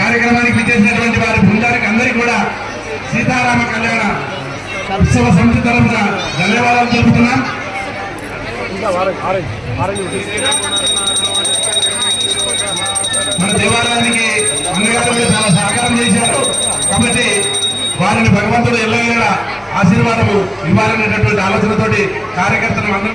కార్యక్రమానికి విచ్చేసినటువంటి వారి బృందానికి అందరికీ కూడా సీతారామ కళ్యాణ ఉత్సవ సమితి తరఫున ధన్యవాదాలు తెలుపుతున్నాం. మన దేవాలయానికి అన్నగారు చాలా సహకారం చేశారు. కాబట్టి వారిని భగవంతుడు ఎల్లవేళ ఆశీర్వాదము ఇవ్వాలనేటటువంటి ఆలోచనతోటి కార్యకర్తలు అందరూ